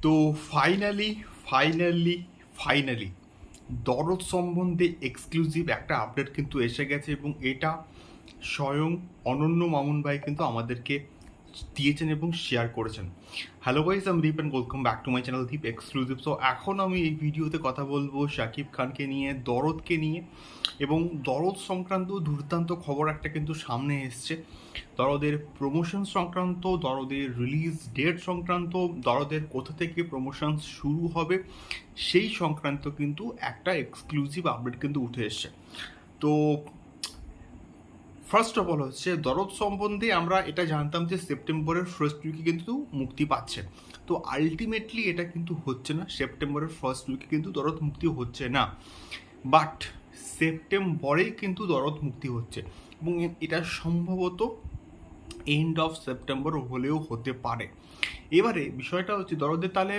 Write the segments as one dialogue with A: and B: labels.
A: তো finally finally finally দরদ সম্বন্ধে এক্সক্লুসিভ একটা আপডেট কিন্তু এসে গেছে এবং এটা স্বয়ং অনন্য মামুন ভাই কিন্তু আমাদেরকে দিয়েছেন এবং শেয়ার করেছেন। হ্যালো গাইস আমি Deep and welcome back to my channel Deep exclusive so এখন আমি এই ভিডিওতে কথা বলব শাকিব খানকে নিয়ে, দরদকে নিয়ে এবং দরদ সংক্রান্ত দুর্দান্ত খবর একটা কিন্তু সামনে এসছে। দরদের প্রমোশন সংক্রান্ত, দরদের রিলিজ ডেট সংক্রান্ত, দরদের কোথা থেকে প্রমোশন শুরু হবে, সেই সংক্রান্ত কিন্তু একটা এক্সক্লুসিভ আপডেট কিন্তু উঠে এসছে। তো ফার্স্ট অফ অল হচ্ছে দরদ সম্বন্ধে আমরা এটা জানতাম যে সেপ্টেম্বরের ফার্স্ট উইকে কিন্তু মুক্তি পাচ্ছে। তো আলটিমেটলি এটা কিন্তু হচ্ছে না। সেপ্টেম্বরের ফার্স্ট উইকে কিন্তু দরদ মুক্তি হচ্ছে না। বাট সেপ্টেম্বরেই কিন্তু দরদ মুক্তি হচ্ছে। এবং এটা সম্ভবত এন্ড অফ সেপ্টেম্বর হলেও হতে পারে। এবারে বিষয়টা হচ্ছে দরদের তাহলে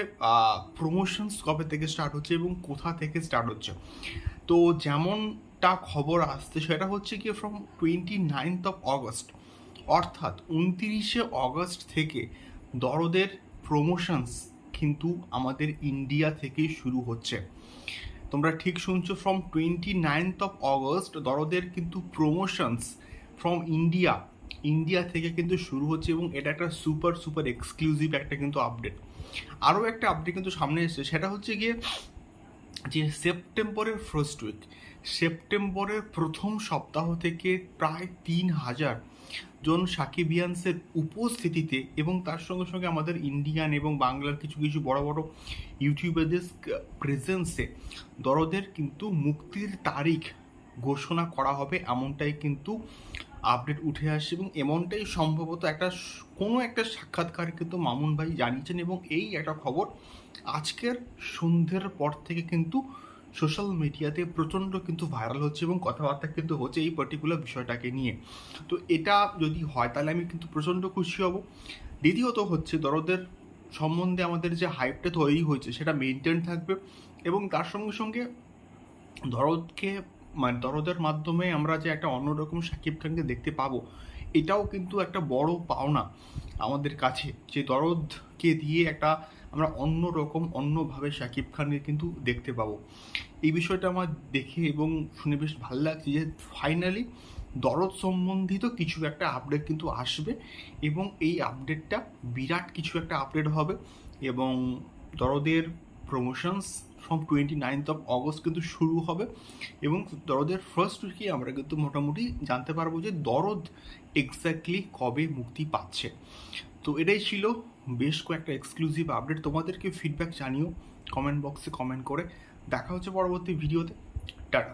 A: প্রমোশনস কবে থেকে স্টার্ট হচ্ছে এবং কোথা থেকে স্টার্ট হচ্ছে? তো যেমনটা খবর আসছে, সেটা হচ্ছে কি from twenty ninth of August অর্থাৎ উনতিরিশে অগস্ট থেকে দরদের প্রমোশনস কিন্তু আমাদের ইন্ডিয়া থেকেই শুরু হচ্ছে। তোমরা ঠিক শুনছো from twenty ninth of August দরদের কিন্তু প্রমোশনস ফ্রম ইন্ডিয়া ইন্ডিয়া থেকে কিন্তু শুরু হচ্ছে এবং এটা একটা সুপার সুপার এক্সক্লুসিভ একটা কিন্তু আপডেট আরও একটা আপডেট কিন্তু সামনে এসেছে, সেটা হচ্ছে গিয়ে যে সেপ্টেম্বরের ফার্স্ট উইক সেপ্টেম্বরের প্রথম সপ্তাহ থেকে প্রায় তিন হাজার জন সাকিবিয়ানসের উপস্থিতিতে এবং তার সঙ্গে সঙ্গে আমাদের ইন্ডিয়ান এবং বাংলার কিছু কিছু বড় বড় ইউটিউবারদের প্রেজেন্সে দরদের কিন্তু মুক্তির তারিখ ঘোষণা করা হবে, এমনটাই কিন্তু আপডেট উঠে আসছে এবং এমনটাই সম্ভবত একটা কোনো একটা সাক্ষাৎকারে কিন্তু মামুন ভাই জানিয়েছেন এবং এই একটা খবর আজকের সন্ধ্যের পর থেকে কিন্তু সোশ্যাল মিডিয়াতে প্রচণ্ড কিন্তু ভাইরাল হচ্ছে এবং কথাবার্তা কিন্তু হচ্ছে এই পার্টিকুলার বিষয়টাকে নিয়ে। তো এটা যদি হয় তাহলে আমি কিন্তু প্রচণ্ড খুশি হব। দ্বিতীয়ত হচ্ছে দরদের সম্বন্ধে আমাদের যে হাইপটা তৈরি হয়েছে সেটা মেনটেন থাকবে এবং তার সঙ্গে সঙ্গে দরদকে মানে দরদের মাধ্যমে আমরা যে একটা অন্যরকম শাকিব খানকে দেখতে পাবো, এটাও কিন্তু একটা বড় পাওনা আমাদের কাছে। যে দরদকে দিয়ে একটা আমরা অন্য রকম, অন্যভাবে শাকিব খানকে কিন্তু দেখতে পাবো। এই বিষয়টা আমার দেখে এবং শুনে বেশ ভালো লাগছে যে ফাইনালি দরদ সম্বন্ধিত কিছু একটা আপডেট কিন্তু আসবে এবং এই আপডেটটা বিরাট কিছু একটা আপডেট হবে এবং দরদের promotions from twenty ninth of August কিন্তু শুরু হবে এবং দরদের ফার্স্ট উইকে আমরা কিন্তু মোটামুটি জানতে পারব যে দরদ এক্স্যাক্টলি কবে মুক্তি পাচ্ছে। তো এটাই ছিল বেশ কয়েকটা এক্সক্লুসিভ আপডেট তোমাদেরকে ফিডব্যাক জানিও কমেন্ট বক্সে কমেন্ট করে। দেখা হচ্ছে পরবর্তী ভিডিওতে টাটা।